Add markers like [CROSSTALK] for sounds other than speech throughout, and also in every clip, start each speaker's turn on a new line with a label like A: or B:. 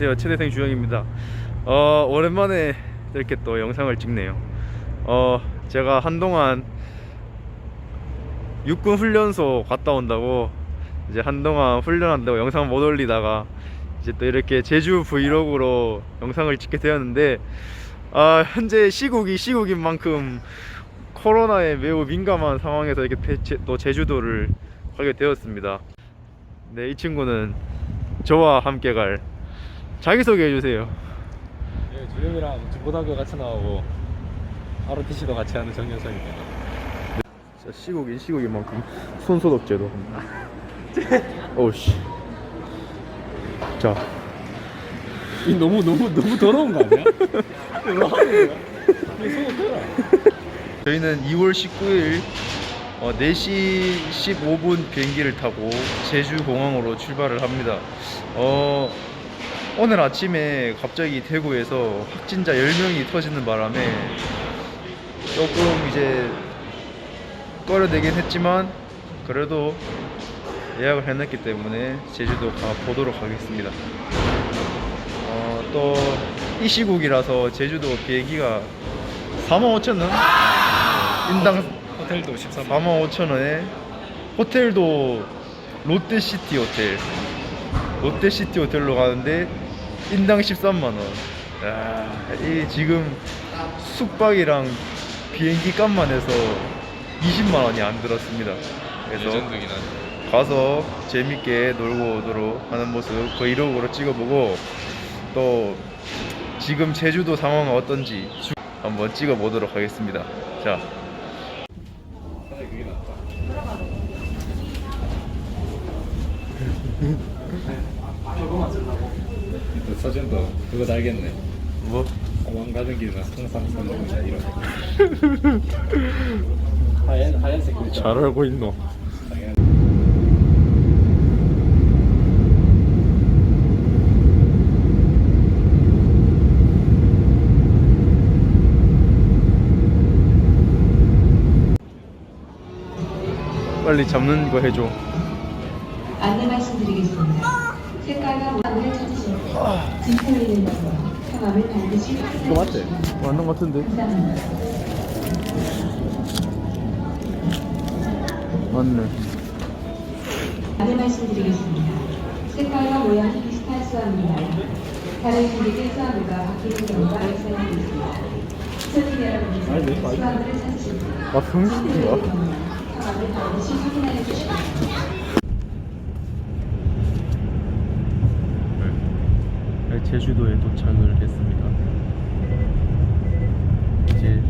A: 안녕하세요. 최대생 주영입니다. 어 오랜만에 이렇게 또 영상을 찍네요. 어 제가 한동안 육군 훈련소 갔다 온다고 이제 한동안 훈련한다고 영상 못 올리다가 이제 또 이렇게 제주 브이로그로 영상을 찍게 되었는데 아 현재 시국이 시국인 만큼 코로나에 매우 민감한 상황에서 이렇게 또 제주도를 가게 되었습니다. 네 이 친구는 저와 함께 갈 자기소개 해 주세요
B: 예, 주영이랑 중고등학교 같이 나오고 ROTC도 같이 하는 정현석입니다.
A: 진짜 시국인 시국인 만큼 손소독제도 오우씨 [LAUGHS] 자
B: 이 너무 너무 너무 더러운 거 아니야? 뭐 하는 거야? 이 속옷 펴라.
A: 저희는 2월 19일 어, 4시 15분 비행기를 타고 제주 공항으로 출발을 합니다. 어, 오늘 아침에 갑자기 대구에서 확진자 10명이 터지는 바람에 조금 이제 꺼려되긴 했지만 그래도 예약을 해놨기 때문에 제주도 가 보도록 하겠습니다. 어, 또이 시국이라서 제주도 비행기가 45,000원? 인당
B: 호텔도 13만
A: 45,000원에 호텔도 롯데시티 호텔 롯데시티 호텔로 가는데 인당 13만원 이 지금 숙박이랑 비행기 값만 해서 20만원이 안 들었습니다 그래서. 가서 재밌게 놀고 오도록 하는 모습 브이로그로 찍어보고 또 지금 제주도 상황은 어떤지 주- 한번 찍어보도록 하겠습니다 자
B: 그게 낫다. 또 [LAUGHS] 서준도 그거 달겠네.
A: 뭐?
B: 공항 가는 길은 항상 서준이나 이런. [LAUGHS] 하얀 하얀색 글자.
A: 잘 알고 있노. 빨리 잡는 거 해줘
C: 안내 말씀드리겠습니다. 색깔과 모양을 찾으실 때 진표에 있는 것과 성함을 반드시 확인해
A: 이거 맞지?
C: 주시기
A: 맞는 거 같은데. 맞네
C: 안내 말씀드리겠습니다. 색깔과 모양이 비슷한 수화물이나 다른 분들의 수화물과 바뀌는 경우가 발생하고 있습니다. 손님 여러분께서 수화물을 찾으실 때
A: 아 성신인가?
C: 성함을 반드시 확인하여 주시기 바랍니다.
A: 제주도에 도착을 했습니다. 이제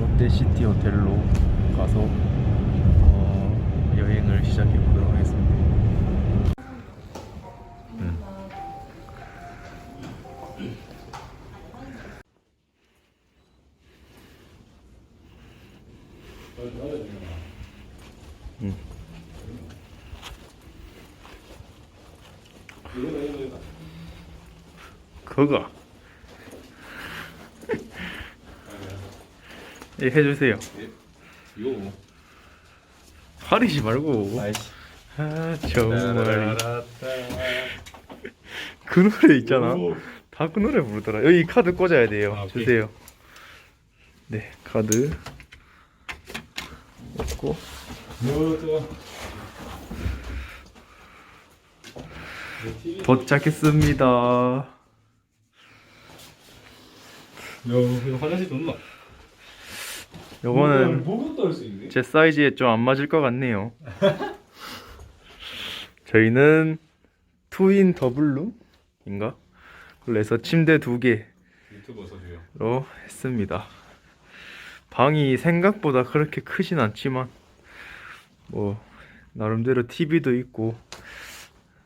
A: 롯데시티 호텔로 가서 어, 여행을 시작해 보도록 하겠습니다. 음. 음. 그거 [LAUGHS] 예, 해주세요.
B: 이거 뭐?
A: 가리지 말고.
B: 아이씨.
A: 아 정말 [LAUGHS] 그 노래 있잖아.
B: 오.
A: 다 그 노래 부르더라. 여기 카드 꽂아야 돼요.
B: 아, 오케이.
A: 주세요. 네 카드 꽂고 도착했습니다.
B: 야, 이거 화장실 좋나?
A: 요거는
B: 수 있네.
A: 제 사이즈에 좀 안 맞을 것 같네요. [LAUGHS] 저희는 투인 더블룸인가? 그래서 침대 두 개로
B: 유튜버 서주요.
A: 했습니다. 방이 생각보다 그렇게 크진 않지만 뭐 나름대로 TV도 있고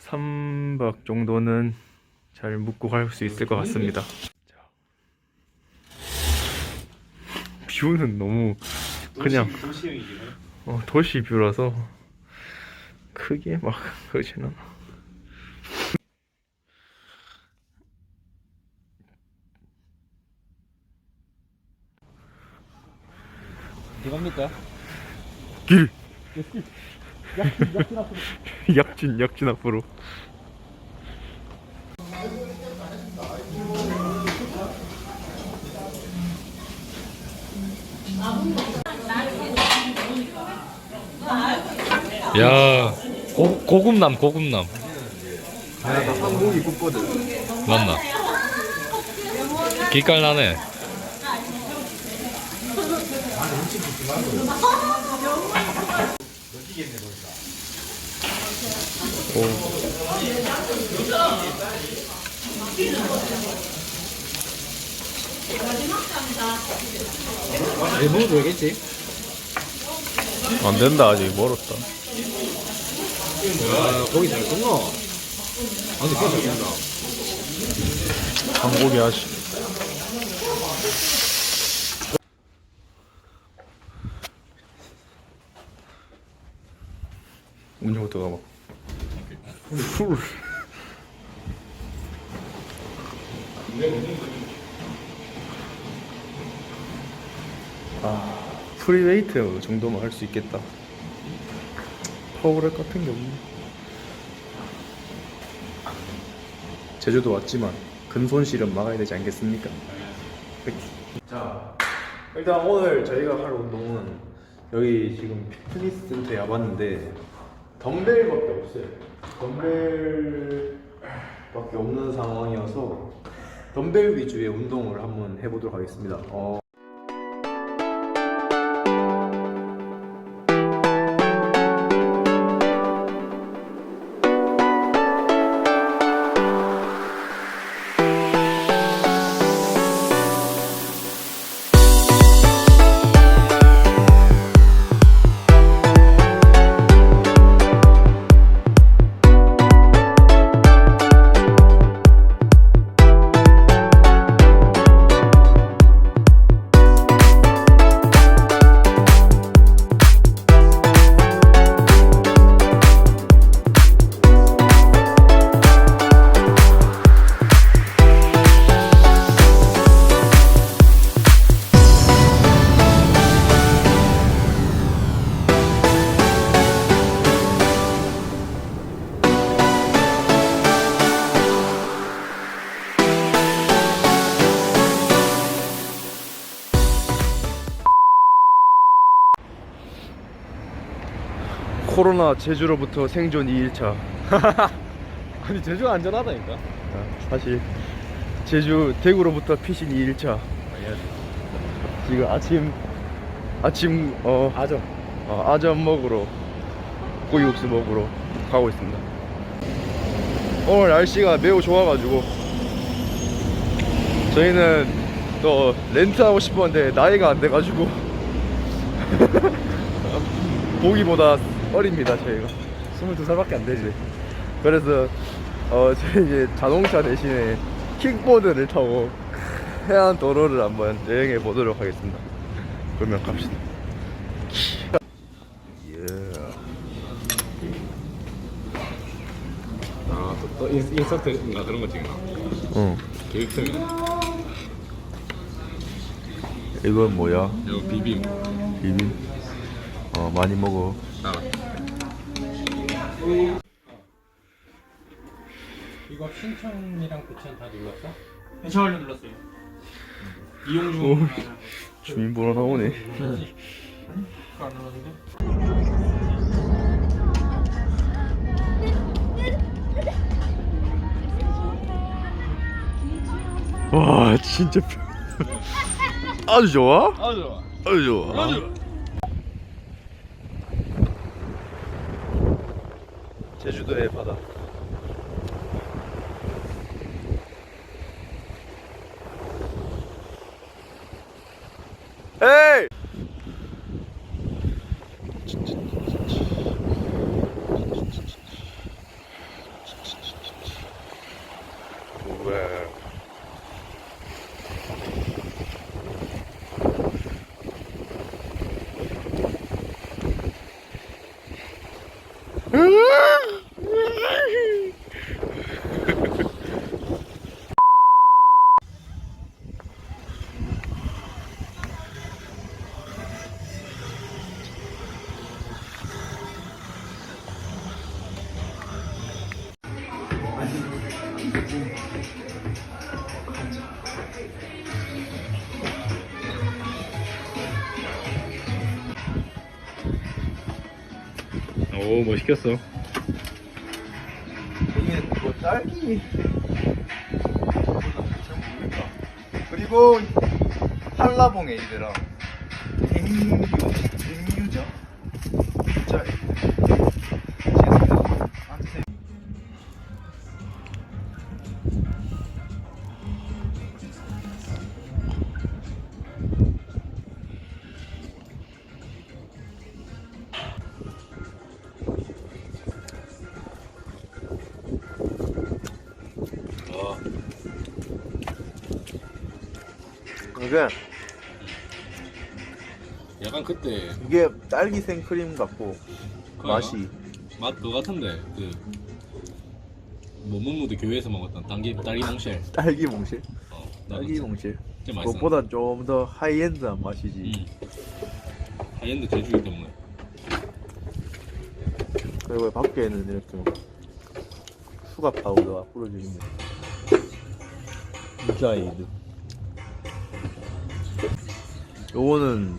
A: 3박 정도는 잘 묵고 갈 수 있을 것 같습니다. 자. 뷰는 너무 그냥. 어, 도시 뷰라서 크게 막 [LAUGHS] 그러진 않아.
B: 어디 갑니까?
A: 길 [LAUGHS]
B: 약진 약진 앞으로.
A: 약진 약진 앞으로
B: 야 고, 고급남 고급남
A: 나 한국이 굽거든.
B: 맞나? 기깔 나네.
D: 내 먹어도 되겠지?
A: 안 된다 아직 멀었다.
D: 야, 고기 잘 굽노. 아, 근데 고기 잘 굽나?
A: 한국이 하시. 음료부터 가봐. 풀. 아, 프리웨이트 정도만 할 수 있겠다. 파워랩 같은 게 없네. 제주도 왔지만 근손실은 막아야 되지 않겠습니까? 자, 일단 오늘 저희가 할 운동은 여기 지금 피트니스 센터에 와봤는데 덤벨밖에 없어요. 덤벨밖에 없는 상황이어서 덤벨 위주의 운동을 한번 해보도록 하겠습니다. 어, 코로나 제주로부터 생존 2일차. [LAUGHS]
D: 아니, 제주가 안전하다니까.
A: 사실 제주 대구로부터 피신 2일차. 지금 아침 아침 어
D: 아죠.
A: 어, 아점 먹으러 고기국수 먹으러 가고 있습니다. 오늘 날씨가 매우 좋아가지고 저희는 또 렌트하고 싶었는데 나이가 안 돼가지고 [LAUGHS] 보기보다 어립니다 저희가.
D: 22살밖에 안 되지.
A: 그래서 어 저희 이제 자동차 대신에 킥보드를 타고 해안 도로를 한번 여행해 보도록 하겠습니다. 그러면 갑시다. 예.
B: 아, 또, 또 인, 인서트인가 그런 거 찍나?
A: 응.
B: 계획성이네.
A: 이건 뭐야?
B: 이거 비빔.
A: 비빔. 어 많이 먹어.
B: 나 가.
D: 이거 신청이랑 부천 다 눌렀어?
E: 신청하려 눌렀어요. 이용
A: 오,
E: 중.
A: 주민번호 나오네.
E: 그거 안 눌렀는데?
A: 와 진짜 편- 아주 좋아?
E: 아 좋아.
A: 아주 좋아. 제주도의 바다. 에이!
F: 오, 뭐 시켰어?
A: 이게 뭐 딸기 그리고 한라봉 에이드랑 갱유 갱유 이게
B: 약간 그때
A: 이게 딸기 생크림 같고
B: 그거야?
A: 맛이.
B: 맛 그거 같은데 그 모모무드 교회에서 먹었던 딸기 딸기 몽쉘. [LAUGHS]
A: 딸기 몽실
B: 어, 나
A: 딸기
B: 그거
A: 몽실
B: 진짜 맛있어
A: 그것보다 좀 더 하이엔드한 맛이지.
B: 음. 하이엔드 제주이기 때문에.
A: 그리고 밖에는 이렇게 막 수갑 파우더가 뿌려져 있네 유자이드 요거는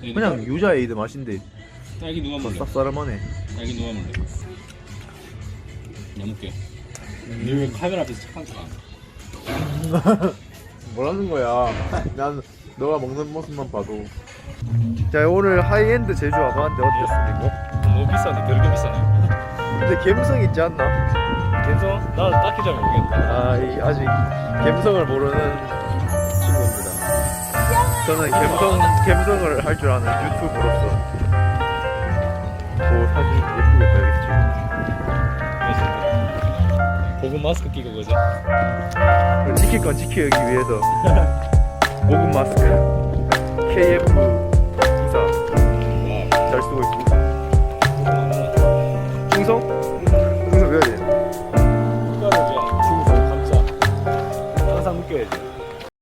A: 그냥 유자 에이드 맛인데
B: 딸기 누가
A: 더
B: 먹래
A: 쌉싸름하네.
B: 딸기 누가 먹래 야묵게 니왜 카메라 앞에서 착한 척안 [LAUGHS]
A: 뭐라는 거야? 난 너가 먹는 모습만 봐도. 자 오늘 하이엔드 제주 와봤는데 어땠습니까?
B: 너무 비싸네. 되게 비싸네.
A: 근데 감성 있지 않나?
B: 괜찮아? 나는 딱히 잘 모르겠다.
A: 아, 이 아직 감성을 모르는. 저는 감성 감성을 할 줄 아는 유튜브로서 오 사진 예쁘겠다.
B: 보고 마스크 끼고?
A: 여기 지킬 건 지키기 위해서. [LAUGHS] 모금 마스크. KF